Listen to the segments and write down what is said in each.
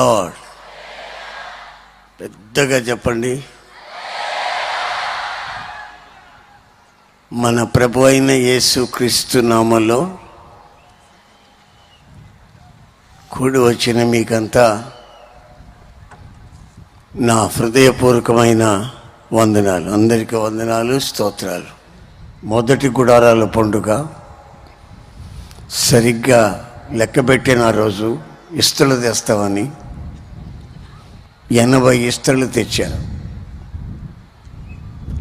Lord పెద్దగా చెప్పండి. మన ప్రభు అయిన యేసు క్రీస్తు నామలో కూడి వచ్చిన మీకంతా నా హృదయపూర్వకమైన వందనాలు. అందరికీ వందనాలు స్తోత్రాలు. మొదటి గుడారాల పండుగ. సరిగ్గా లెక్కబెట్టిన రోజు ఇస్తులు తెస్తామని ఎనభై ఇస్తలు తెచ్చారు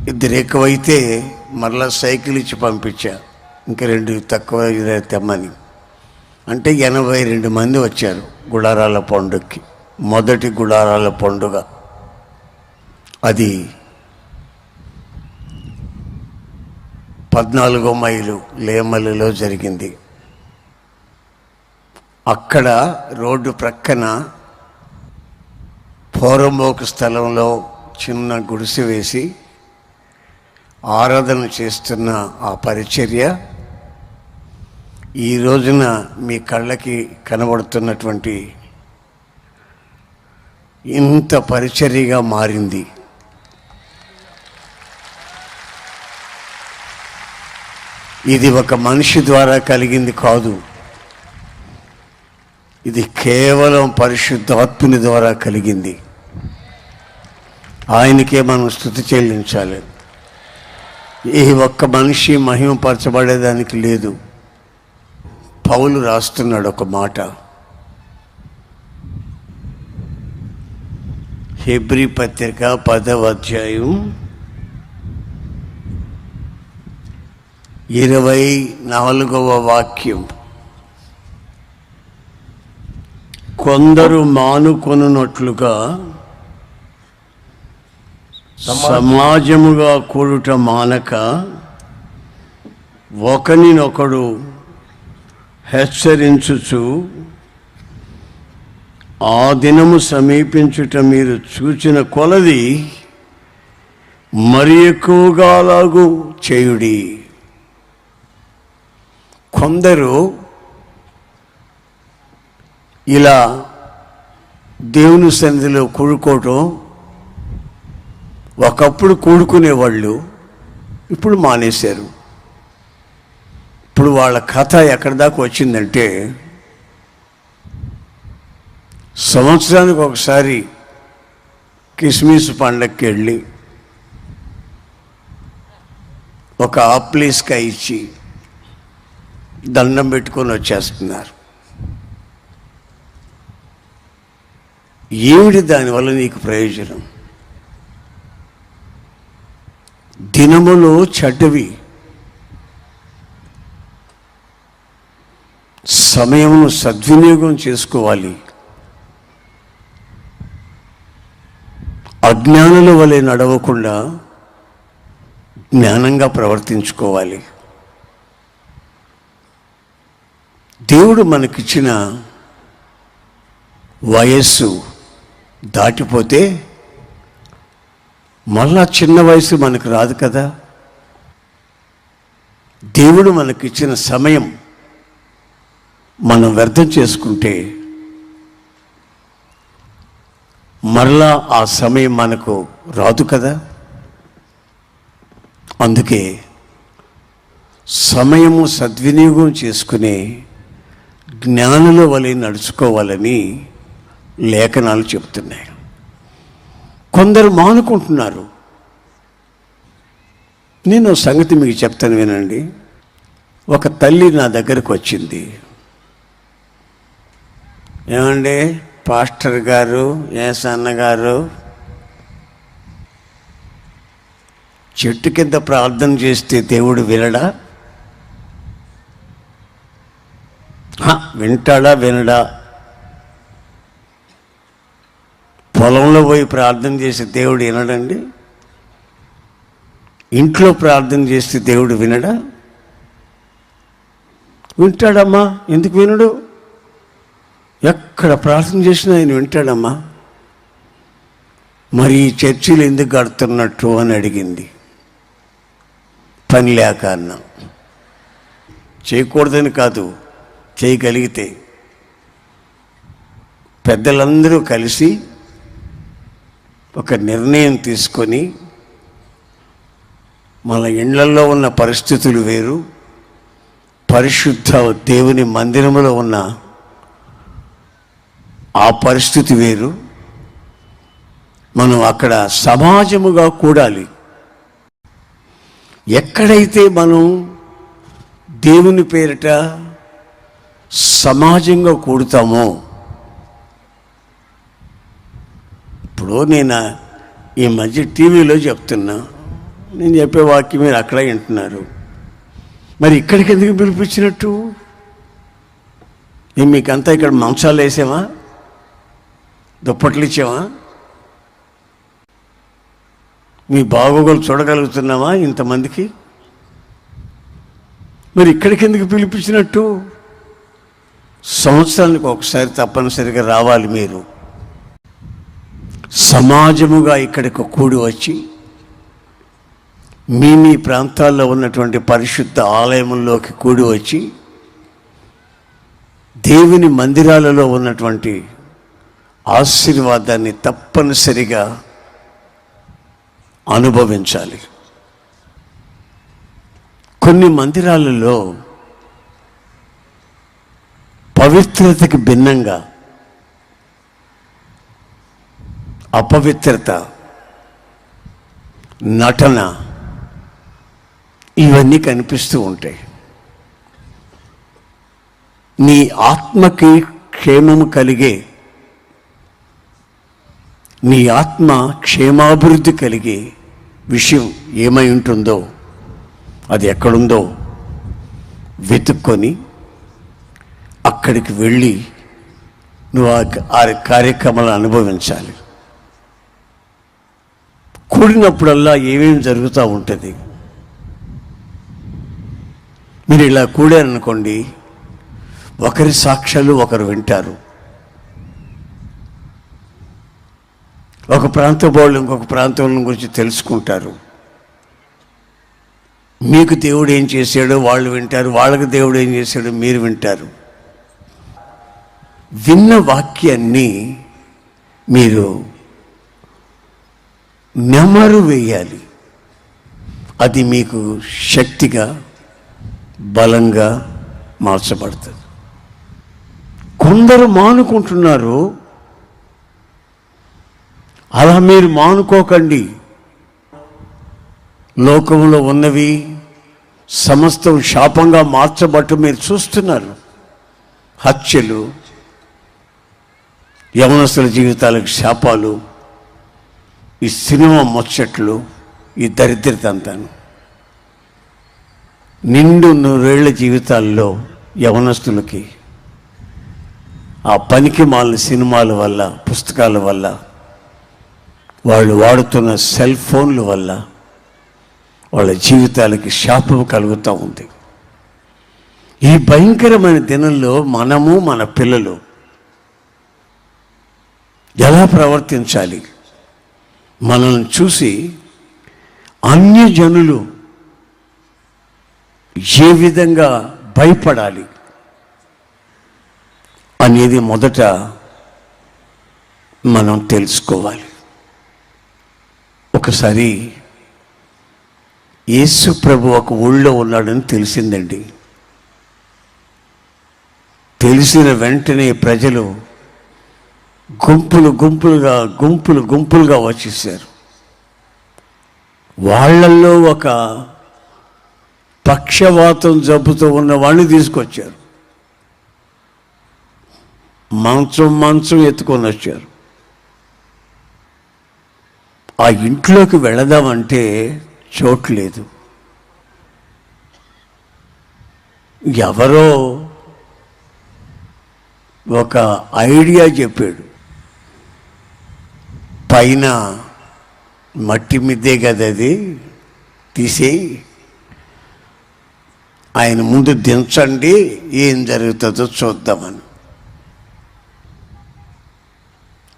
ఇద్దరు ఎక్కువైతే మరలా సైకిల్ ఇచ్చి పంపించారు ఇంకా రెండు తక్కువ తెమ్మని. అంటే ఎనభై రెండు మంది వచ్చారు గుడారాల పండుగకి. మొదటి గుడారాల పండుగ. అది పద్నాలుగో మైలు లేమల్లిలో జరిగింది. అక్కడ రోడ్డు ప్రక్కన పోరంబోకు స్థలంలో చిన్న గుడిసె వేసి ఆరాధన చేస్తున్న ఆ పరిచర్య ఈ రోజున మీ కళ్ళకి కనబడుతున్నటువంటి ఇంత పరిచర్యగా మారింది. ఇది ఒక మనిషి ద్వారా కలిగింది కాదు. ఇది కేవలం పరిశుద్ధాత్ముని ద్వారా కలిగింది. ఆయనకే మనం స్థుతి చెల్లించాలి. ఈ ఒక్క మనిషి మహిమపరచబడేదానికి లేదు. పౌలు రాస్తున్నాడు ఒక మాట. హెబ్రి పత్రిక పదవ అధ్యాయం ఇరవై నాలుగవ వాక్యం. కొందరు మానుకొనున్నట్లుగా సమాజముగా కూడుట మానక ఒకనినొకడు హెచ్చరించుచు ఆ దినము సమీపించుట మీరు చూచిన కొలది మరి ఎక్కువగా లాగు చేయుడి. కొందరు ఇలా దేవుని సన్నిధిలో కూడుకోవటం ఒకప్పుడు కూడుకునేవాళ్ళు ఇప్పుడు మానేశారు. ఇప్పుడు వాళ్ళ కథ ఎక్కడి దాకా వచ్చిందంటే సంవత్సరానికి ఒకసారి కిస్మిస్ పండగకి వెళ్ళి ఒక ఆప్లీస్కాయ ఇచ్చి దండం పెట్టుకొని వచ్చేస్తున్నారు. ఏమిటి దానివల్ల నీకు ప్రయోజనం? దినములో చెడ్డవి. సమయమును సద్వినియోగం చేసుకోవాలి. అజ్ఞానుల వలె నడవకుండా జ్ఞానంగా ప్రవర్తించుకోవాలి. దేవుడు మనకిచ్చిన వయస్సు దాటిపోతే మళ్ళా చిన్న వయసు మనకు రాదు కదా. దేవుడు మనకిచ్చిన సమయం మనం వ్యర్థం చేసుకుంటే మరలా ఆ సమయం మనకు రాదు కదా. అందుకే సమయము సద్వినియోగం చేసుకునే జ్ఞానుల వలె నడుచుకోవాలని లేఖనాలు చెబుతున్నాయి కొందరు మానుకుంటున్నారు. నేను సంగతి మీకు చెప్తాను వినండి. ఒక తల్లి నా దగ్గరకు వచ్చింది. ఏమండి? పాస్టర్ గారు ఏసన్న అన్నగారు చెట్టు కింద ప్రార్థన చేస్తే దేవుడు వినడా? వింటాడా వినడా? పొలంలో పోయి ప్రార్థన చేసే దేవుడు వినడండి? ఇంట్లో ప్రార్థన చేస్తే దేవుడు వినడా? వింటాడమ్మా ఎందుకు వినడు? ఎక్కడ ప్రార్థన చేసినా ఆయన వింటాడమ్మా. మరి ఈ చర్చిలు ఎందుకు కడుతున్నట్టు అని అడిగింది. పని లేక అన్నా. చేయకూడదని కాదు చేయగలిగితే. పెద్దలందరూ కలిసి ఒక నిర్ణయం తీసుకొని మన ఇళ్ళలో ఉన్న పరిస్థితులు వేరు. పరిశుద్ధ దేవుని మందిరములో ఉన్న ఆ పరిస్థితి వేరు. మనం అక్కడ సమాజముగా కూడాలి. ఎక్కడైతే మనం దేవుని పేరిట సమాజంగా కూడతామో ఇప్పుడు నేను ఈ మధ్య టీవీలో చెప్తున్నా. నేను చెప్పే వాక్యం మీరు అక్కడ వింటున్నారు. మరి ఇక్కడికి ఎందుకు పిలిపించినట్టు? ఏం మీకంతా ఇక్కడ మంచాలు వేసామా దుప్పట్లు ఇచ్చామా మీ బాగోగులు చూడగలుగుతున్నామా ఇంతమందికి? మరి ఇక్కడికి ఎందుకు పిలిపించినట్టు? సంవత్సరానికి ఒకసారి తప్పనిసరిగా రావాలి మీరు. సమాజముగా ఇక్కడికి కూడి వచ్చి మీ మీ ప్రాంతాల్లో ఉన్నటువంటి పరిశుద్ధ ఆలయముల్లోకి కూడి వచ్చి దేవుని మందిరాలలో ఉన్నటువంటి ఆశీర్వాదాన్ని తప్పనిసరిగా అనుభవించాలి. కొన్ని మందిరాలలో పవిత్రతకి భిన్నంగా అపవిత్రత నటన ఇవన్నీ కనిపిస్తూ ఉంటాయి. నీ ఆత్మకి క్షేమము కలిగే నీ ఆత్మ క్షేమాభివృద్ధి కలిగే విషయం ఏమై ఉంటుందో అది ఎక్కడుందో వెతుక్కొని అక్కడికి వెళ్ళి నువ్వు ఆ- ఆ కార్యక్రమాలు అనుభవించాలి. కూడినప్పుడల్లా ఏమేమి జరుగుతూ ఉంటుంది? మీరు ఇలా కూడారనుకోండి ఒకరి సాక్ష్యాలు ఒకరు వింటారు. ఒక ప్రాంతం వాళ్ళు ఇంకొక ప్రాంతం గురించి తెలుసుకుంటారు. మీకు దేవుడు ఏం చేశాడో వాళ్ళు వింటారు వాళ్ళకి దేవుడు ఏం చేశాడో మీరు వింటారు. విన్న వాక్యాన్ని మీరు నెమరు వేయాలి. అది మీకు శక్తిగా బలంగా మార్చబడుతుంది. కొందరు మానుకుంటున్నారు అలా మీరు మానుకోకండి. లోకంలో ఉన్నవి సమస్తం శాపంగా మార్చబట్టు మీరు చూస్తున్నారు. హత్యలు యవనస్తుల జీవితాలకు శాపాలు ఈ సినిమా ముచ్చట్లు ఈ దరిద్రత అంతాను నిండు నూరేళ్ళ జీవితాల్లో యవనస్తులకి ఆ పనికి మాలిన సినిమాల వల్ల పుస్తకాల వల్ల వాళ్ళు వాడుతున్న సెల్ ఫోన్ల వల్ల వాళ్ళ జీవితాలకి శాపం కలుగుతూ ఉంది. ఈ భయంకరమైన దినంలో మనము మన పిల్లలు ఎలా ప్రవర్తించాలి? మనల్ని చూసి అన్యజనులు ఏ విధంగా భయపడాలి అనేది మొదట మనం తెలుసుకోవాలి. ఒకసారి యేసు ప్రభు ఒక ఊళ్ళో ఉన్నాడని తెలిసిందండి. తెలిసిన వెంటనే ప్రజలు గుంపులు గుంపులుగా గుంపులు గుంపులుగా వచ్చేసారు వాళ్ళల్లో ఒక పక్షవాతం జబ్బుతో ఉన్న వాళ్ళని తీసుకొచ్చారు. మంచం మంచం ఎత్తుకొని వచ్చారు. ఆ ఇంట్లోకి వెళదామంటే చోటు లేదు. ఎవరో ఒక ఐడియా చెప్పాడు. పైన మట్టి మిద్దే కదా అది? తీసేయి. ఆయన ముందు దించండి ఏం జరుగుతుందో చూద్దామని.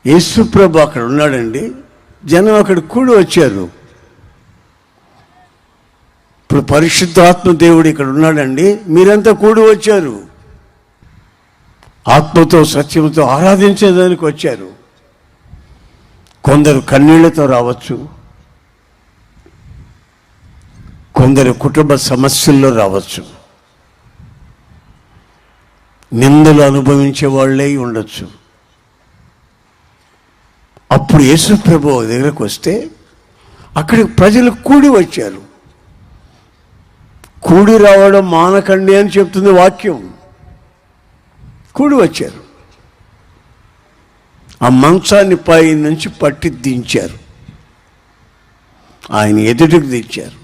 యేసుప్రభు అక్కడ ఉన్నాడండి. జనం అక్కడ కూడి వచ్చారు. ఇప్పుడు పరిశుద్ధాత్మ దేవుడు ఇక్కడ ఉన్నాడండి. మీరంతా కూడి వచ్చారు. ఆత్మతో సత్యంతో ఆరాధించేదానికి వచ్చారు. కొందరు కన్నీళ్ళతో రావచ్చు. కొందరు కుటుంబ సమస్యల్లో రావచ్చు. నిందలు అనుభవించే వాళ్ళే ఉండొచ్చు. అప్పుడు యేసు ప్రభు దగ్గరకు వస్తే అక్కడికి ప్రజలు కూడి వచ్చారు. కూడి రావడం మానకండి అని చెప్తుంది వాక్యం. కూడి వచ్చారు. ఆ మంచాన్ని పై నుంచి పట్టి దించారు. ఆయన ఎదుటికి దించారు.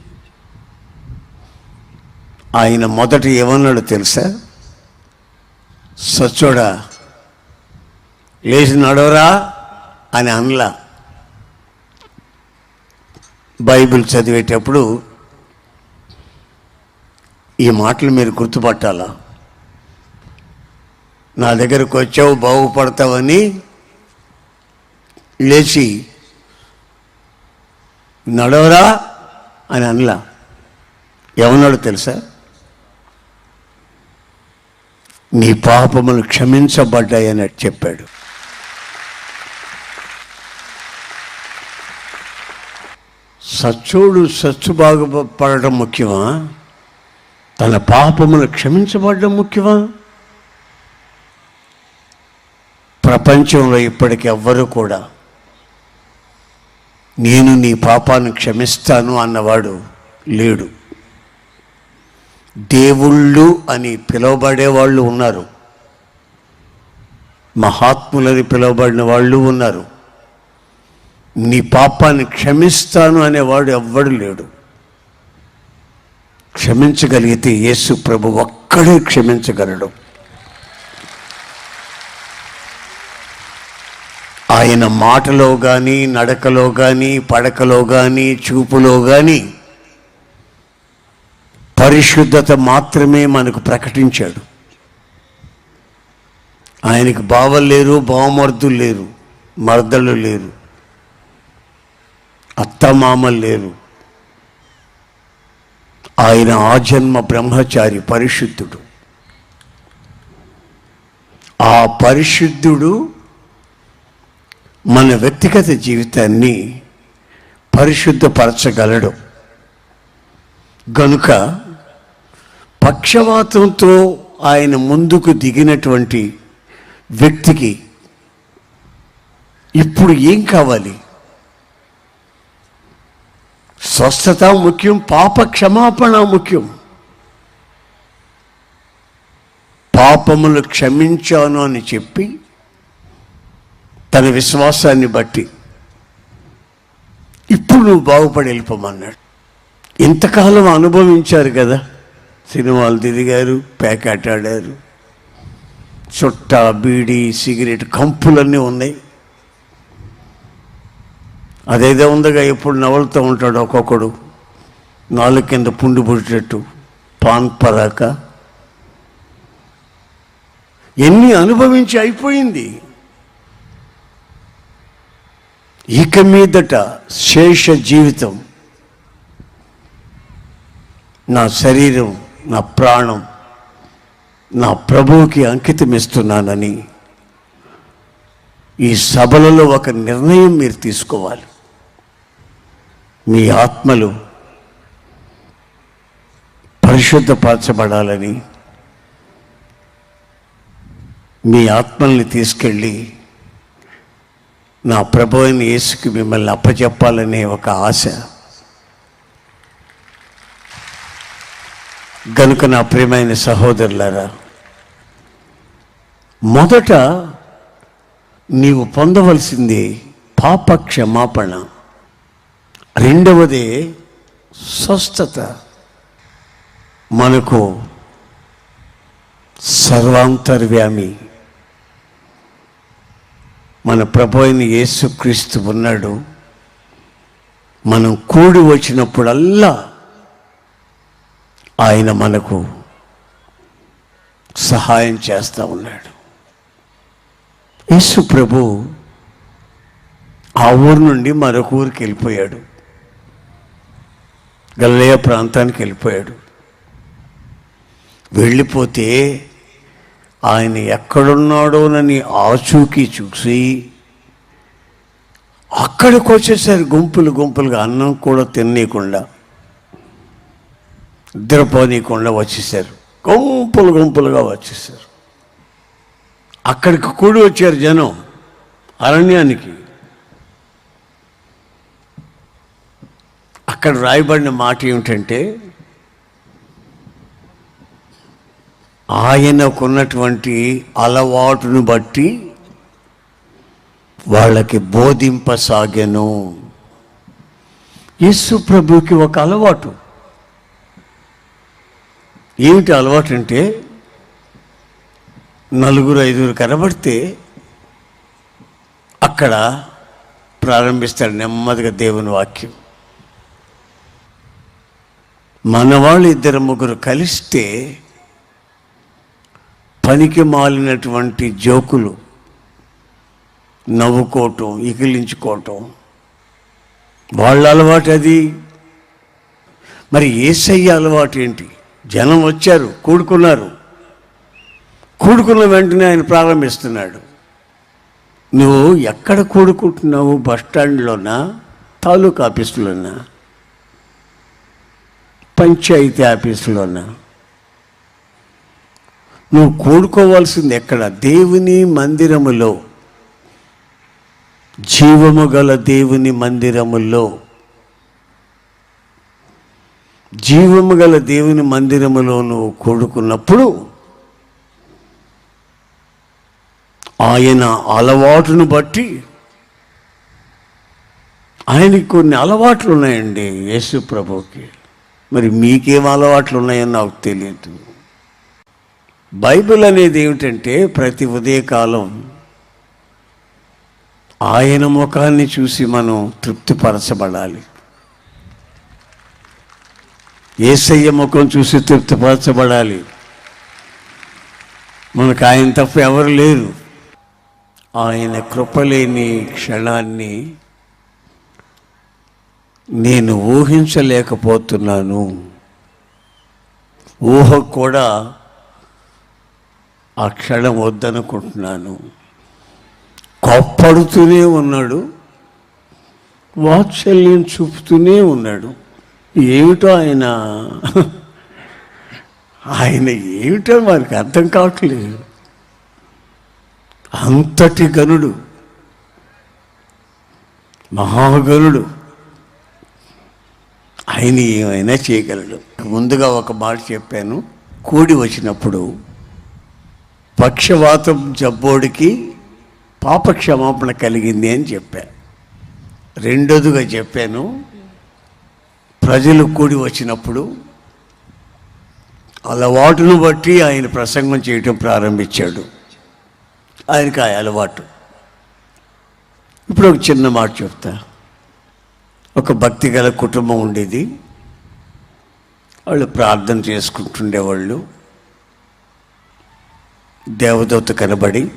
ఆయన మొదట ఏమన్నాడు తెలుసా? సచ్చోడా లేచి నడవరా అని అనలా. బైబిల్ చదివేటప్పుడు ఈ మాటలు మీరు గుర్తుపట్టాలా? నా దగ్గరకు వచ్చావు బాగుపడతావని లేచి నడవరా? అని అనలా. ఏమన్నాడు తెలుసా? నీ పాపములు క్షమించబడ్డాయని చెప్పాడు. సచ్చోడు సచ్చు బాగుపడటం ముఖ్యమా? తన పాపములు క్షమించబడడం ముఖ్యమా? ప్రపంచంలో ఇప్పటికి ఎవ్వరూ కూడా నేను నీ పాపాన్ని క్షమిస్తాను అన్నవాడు లేడు. దేవుళ్ళు అని పిలువబడేవాళ్ళు ఉన్నారు. మహాత్ములని పిలువబడిన వాళ్ళు ఉన్నారు. నీ పాపాన్ని క్షమిస్తాను అనేవాడు ఎవ్వడు లేడు. క్షమించగలిగితే యేసు ప్రభు ఒక్కడే క్షమించగలడు. ఆయన మాటలో కానీ నడకలో కానీ పడకలో కానీ చూపులో కానీ పరిశుద్ధత మాత్రమే మనకు ప్రకటించాడు. ఆయనకి బావలు లేరు బావమర్దులు లేరు మర్దలు లేరు అత్తమామలు లేరు. ఆయన ఆజన్మ బ్రహ్మచారి పరిశుద్ధుడు. ఆ పరిశుద్ధుడు మన వ్యక్తిగత జీవితాన్ని పరిశుద్ధపరచగలడు. గనుక పక్షవాతంతో ఆయన ముందుకు దిగినటువంటి వ్యక్తికి ఇప్పుడు ఏం కావాలి? స్వస్థత ముఖ్యం పాప క్షమాపణ ముఖ్యం. పాపములు క్షమించాను అని చెప్పి తన విశ్వాసాన్ని బట్టి. ఇప్పుడు నువ్వు బాగుపడి వెళ్ళిపోమన్నాడు. ఇంతకాలం అనుభవించారు కదా. సినిమాలు తిరిగారు ప్యాకెట్ ఆడారు చుట్ట బీడి సిగరెట్ కంపులన్నీ ఉన్నాయి. అదేదో ఉందగా ఎప్పుడు నవలుతూ ఉంటాడు ఒక్కొక్కడు. నాలుగు కింద పుండు పుట్టేట్టు పాన్ పరాక. ఎన్ని అనుభవించి అయిపోయింది. ఇక మీదట శేష జీవితం నా శరీరం నా ప్రాణం నా ప్రభువుకి అంకితం ఇస్తున్నానని ఈ సభలలో ఒక నిర్ణయం మీరు తీసుకోవాలి. మీ ఆత్మలు పరిశుద్ధపరచబడాలని మీ ఆత్మల్ని తీసుకెళ్ళి నా ప్రభు అయిన యేసుకి మిమ్మల్ని అప్పచెప్పాలనే ఒక ఆశ. గనుక నా ప్రియమైన సహోదరులారా మొదట నీవు పొందవలసింది పాప క్షమాపణ రెండవది స్వస్థత. మనకు సర్వాంతర్వ్యామి. మన ప్రభు అయిన యేసుక్రీస్తు ఉన్నాడు. మనం కూడి వచ్చినప్పుడల్లా ఆయన మనకు సహాయం చేస్తూ ఉన్నాడు. యేసు ప్రభు ఆ ఊరు నుండి మరొక ఊరికి వెళ్ళిపోయాడు. గల్లయ్య ప్రాంతానికి వెళ్ళిపోయాడు. వెళ్ళిపోతే ఆయన ఎక్కడున్నాడోనని ఆచూకీ చూసి అక్కడికి వచ్చేసారు గుంపులు గుంపులుగా. అన్నం కూడా తినేయకుండా నిద్రపోనీయకుండా వచ్చేసారు. గుంపులు గుంపులుగా వచ్చేసారు. అక్కడికి కూడి వచ్చారు జనం అరణ్యానికి. అక్కడ రాయబడిన మాట ఏమిటంటే ఆయనకున్నటువంటి అలవాటును బట్టి వాళ్ళకి బోధింపసాగెను. యేసు ప్రభుకి ఒక అలవాటు. ఏమిటి అలవాటు అంటే నలుగురు ఐదుగురు కనబడితే అక్కడ ప్రారంభిస్తాడు నెమ్మదిగా దేవుని వాక్యం. మన వాళ్ళు ఇద్దరు ముగ్గురు కలిస్తే పనికి మాలినటువంటి జోకులు నవ్వుకోవటం ఇకిలించుకోవటం వాళ్ళ అలవాటు అది. మరి ఏసయ్య అలవాటు ఏంటి? జనం వచ్చారు కూడుకున్నారు. కూడుకున్న వెంటనే ఆయన ప్రారంభిస్తున్నాడు. నువ్వు ఎక్కడ కూడుకుంటున్నావు? బస్ స్టాండ్లోనా? తాలూకా ఆఫీసులోనా? పంచాయతీ ఆఫీసులోనా? నువ్వు కోరుకోవాల్సింది ఎక్కడ? దేవుని మందిరములో. జీవము గల దేవుని మందిరములో. జీవము గల దేవుని మందిరములో నువ్వు కోరుకున్నప్పుడు ఆయన అలవాటును బట్టి ఆయనకి కొన్ని అలవాట్లు ఉన్నాయండి యేసు ప్రభుకి మరి మీకేం అలవాట్లు ఉన్నాయని నాకు తెలియదు. బైబిల్ అనేది ఏమిటంటే ప్రతి ఉదయకాలం ఆయన ముఖాన్ని చూసి మనం తృప్తిపరచబడాలి. ఏసయ్య ముఖం చూసి తృప్తిపరచబడాలి. మనకు ఆయన తప్ప ఎవరు లేరు. ఆయన కృపలేని క్షణాన్ని నేను ఊహించలేకపోతున్నాను. ఊహ కూడా ఆ క్షణం వద్దనుకుంటున్నాను. కొప్పడుతూనే ఉన్నాడు. వాత్సల్యం చూపుతూనే ఉన్నాడు. ఏమిటో ఆయన? ఆయన ఏమిటో మనకు అర్థం కావట్లేదు. అంతటి గనుడు మహాగనుడు ఆయన ఏమైనా చేయగలడు. ముందుగా ఒక మాట చెప్పాను. కోడి వచ్చినప్పుడు పక్షవాతం జబ్బోడికి పాపక్షమాపణ కలిగింది అని చెప్పా. రెండోదిగా చెప్పాను ప్రజలు కూడి వచ్చినప్పుడు అలవాటును బట్టి ఆయన ప్రసంగం చేయటం ప్రారంభించాడు. ఆయనకి ఆ అలవాటు. ఇప్పుడు ఒక చిన్న మాట చెప్తా. ఒక భక్తి గల కుటుంబం ఉండేది. వాళ్ళు ప్రార్థన చేసుకుంటుండేవాళ్ళు. దేవదూత కనబడి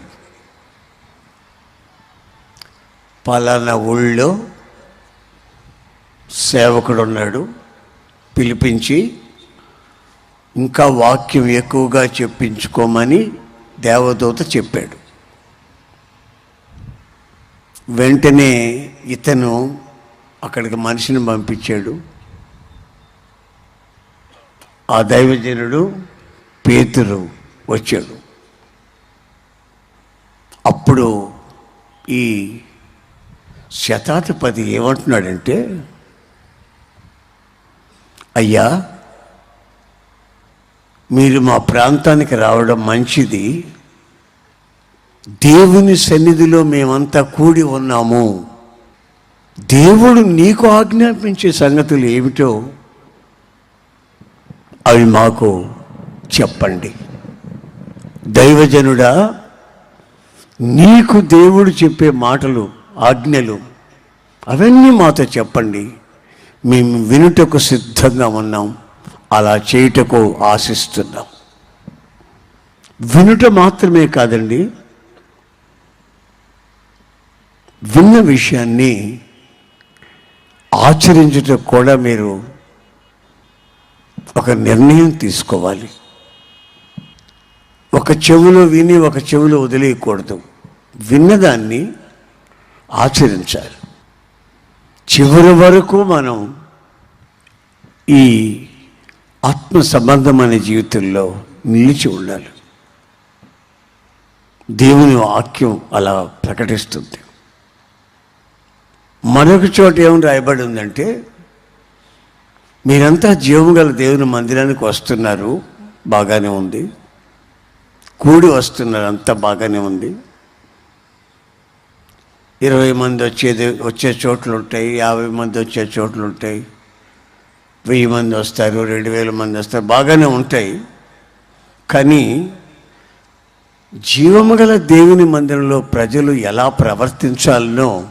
పలానా ఊళ్ళో సేవకుడు ఉన్నాడు పిలిపించి ఇంకా వాక్యం ఎక్కువగా చెప్పించుకోమని దేవదూత చెప్పాడు. వెంటనే ఇతను అక్కడికి మనిషిని పంపించాడు. ఆ దైవజనుడు పేతురు వచ్చాడు. అప్పుడు ఈ శతాధిపతి ఏమంటున్నాడంటే అయ్యా మీరు మా ప్రాంతానికి రావడం మంచిది. దేవుని సన్నిధిలో మేమంతా కూడి ఉన్నాము. దేవుడు నీకు ఆజ్ఞాపించే సంగతులు ఏమిటో అవి మాకు చెప్పండి. దైవజనుడా నీకు దేవుడు చెప్పే మాటలు ఆజ్ఞలు అవన్నీ మాతో చెప్పండి. మేము వినుటకు సిద్ధంగా ఉన్నాం. అలా చేయుటకు ఆశిస్తున్నాం. వినుట మాత్రమే కాదండి విన్న విషయాన్ని ఆచరించుటకు కూడా మీరు ఒక నిర్ణయం తీసుకోవాలి. ఒక చెవిలో విని ఒక చెవిలో వదిలేయకూడదు. విన్నదాన్ని ఆచరించాలి చివరి వరకు మనం ఈ ఆత్మ సంబంధమైన జీవితంలో నిలిచి ఉండాలి. దేవుని వాక్యం అలా ప్రకటిస్తుంది. మరొక చోట ఏమి రాయబడి ఉందంటే మీరంతా జీవం గల దేవుని మందిరానికి వస్తున్నారు బాగానే ఉంది. కూడి వస్తున్నారు అంతా బాగానే ఉంది. ఇరవై మంది వచ్చేది వచ్చే చోట్లు ఉంటాయి యాభై మంది వచ్చే చోట్లు ఉంటాయి వెయ్యి మంది వస్తారు రెండు వేల మంది వస్తారు బాగానే ఉంటాయి. కానీ జీవము గల దేవుని మందిరంలో ప్రజలు ఎలా ప్రవర్తించాలనో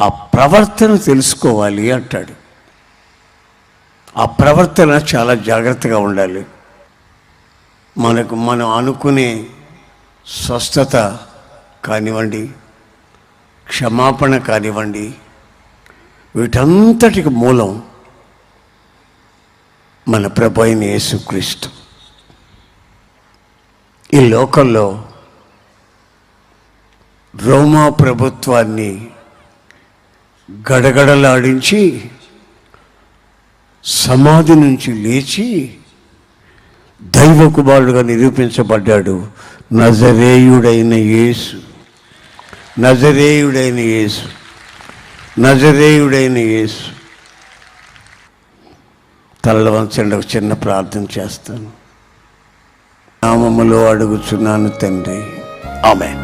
ఆ ప్రవర్తన తెలుసుకోవాలి అంటాడు. ఆ ప్రవర్తన చాలా జాగ్రత్తగా ఉండాలి. మనకు మనం అనుకునే స్వస్థత కానివ్వండి క్షమాపణ కానివ్వండి. వీటంతటికి మూలం మన ప్రభు అయిన యేసుక్రీస్తు ఈ లోకంలో రోమా ప్రభుత్వాన్ని గడగడలాడించి సమాధి నుంచి లేచి దైవ కుమారుడుగా నిరూపించబడ్డాడు నజరేయుడైన యేసు. నజరేయుడైన యేసు. నజరేయుడైన యేసు. తలలు వంచండి ఒక చిన్న ప్రార్థన చేస్తాను. నామములో అడుగుచున్నాను తండ్రి. ఆమె